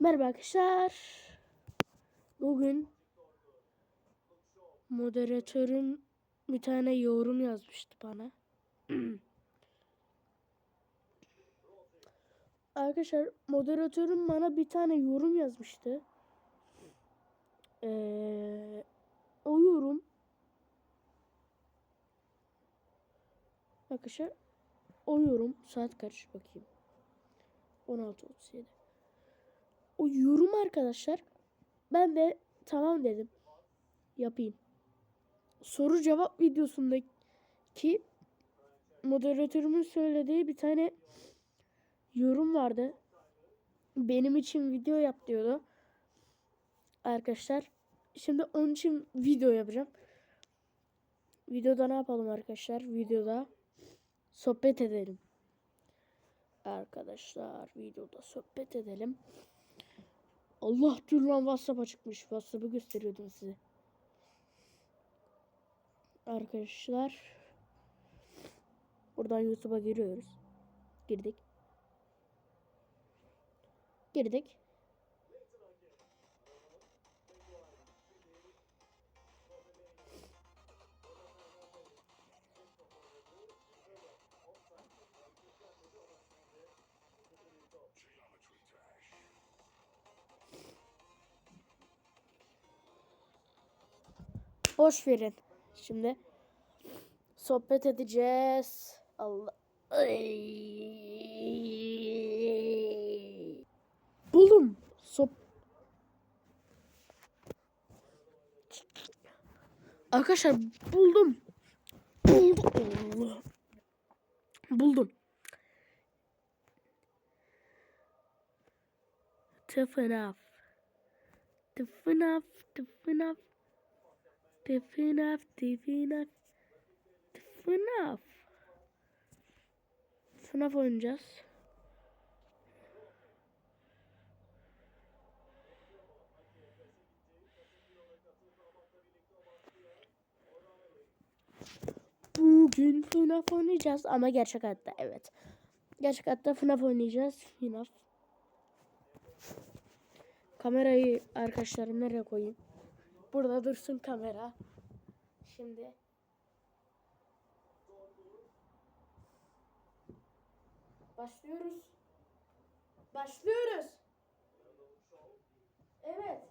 Merhaba arkadaşlar. Bugün moderatörüm bir tane yorum yazmıştı bana. arkadaşlar moderatörüm bana bir tane yorum yazmıştı. Ee, o yorum arkadaşlar o yorum saat kaç bakayım. 16.37 o yorum arkadaşlar. Ben de tamam dedim. Yapayım. Soru cevap videosundaki moderatörümün söylediği bir tane yorum vardı. Benim için video yap diyordu. Arkadaşlar. Şimdi onun için video yapacağım. Videoda ne yapalım arkadaşlar? Videoda sohbet edelim. Arkadaşlar videoda sohbet edelim. Allah dur lan WhatsApp'a çıkmış. WhatsApp'ı gösteriyordum size. Arkadaşlar. Buradan YouTube'a giriyoruz. Girdik. Girdik. Boş verin. Şimdi sohbet edeceğiz. Allah. Ay. Buldum. Sop. Arkadaşlar buldum. Buldum. Buldum. Tough enough. Tough Tough enough, tough enough, tough enough. Sınav oynayacağız. Bugün FNAF oynayacağız ama gerçek hayatta evet. Gerçek hayatta FNAF oynayacağız. FNAF. Kamerayı arkadaşlar nereye koyayım? Burada dursun kamera. Şimdi. Başlıyoruz. Başlıyoruz. Evet.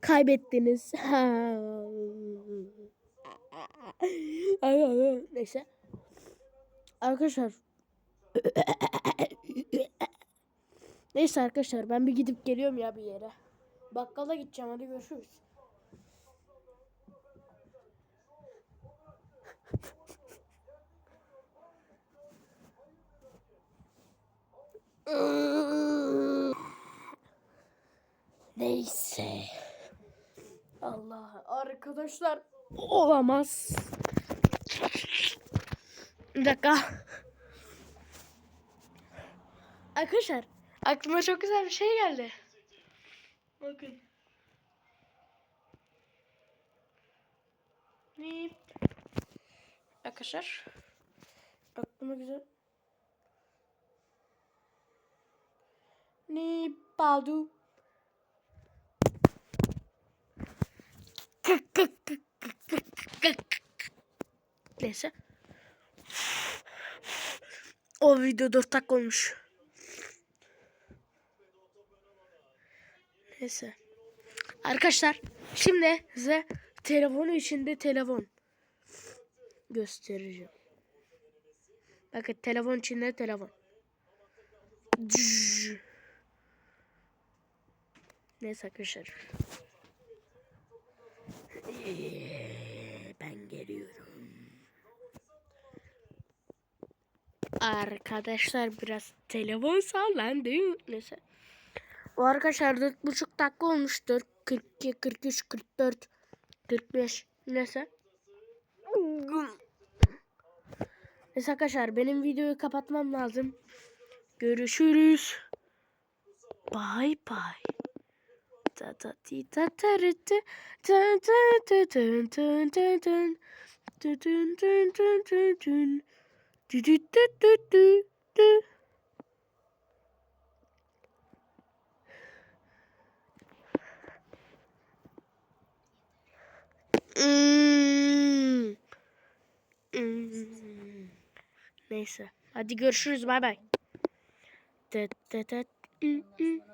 Kaybettiniz. Neyse. Arkadaşlar. Neyse arkadaşlar ben bir gidip geliyorum ya bir yere. Bakkala gideceğim hadi görüşürüz. Neyse. Allah arkadaşlar olamaz. Bir dakika. Arkadaşlar aklıma çok güzel bir şey geldi. Bakın. Nip. Arkadaşlar aklıma güzel. Nip baldu. Neyse. O video 4 dakika olmuş. Neyse. Arkadaşlar şimdi size telefonu içinde telefon göstereceğim. Bakın telefon içinde telefon. Neyse arkadaşlar. Ee, ben geliyorum. Arkadaşlar biraz telefon sallandı. Neyse. O arkadaşlar 4,5 dakika olmuştur. 42, 43, 44, 45. Neyse. Neyse arkadaşlar benim videoyu kapatmam lazım. Görüşürüz. Bye bye. ta ta ti ta ta tın tın tın tın tın tın tın. Tın tın tın tın tın tın. Dü dü dü dü dü dü. Hmm. Hmm. Neyse. Hadi görüşürüz. Bay bay. Tıt. Hmm, hmm.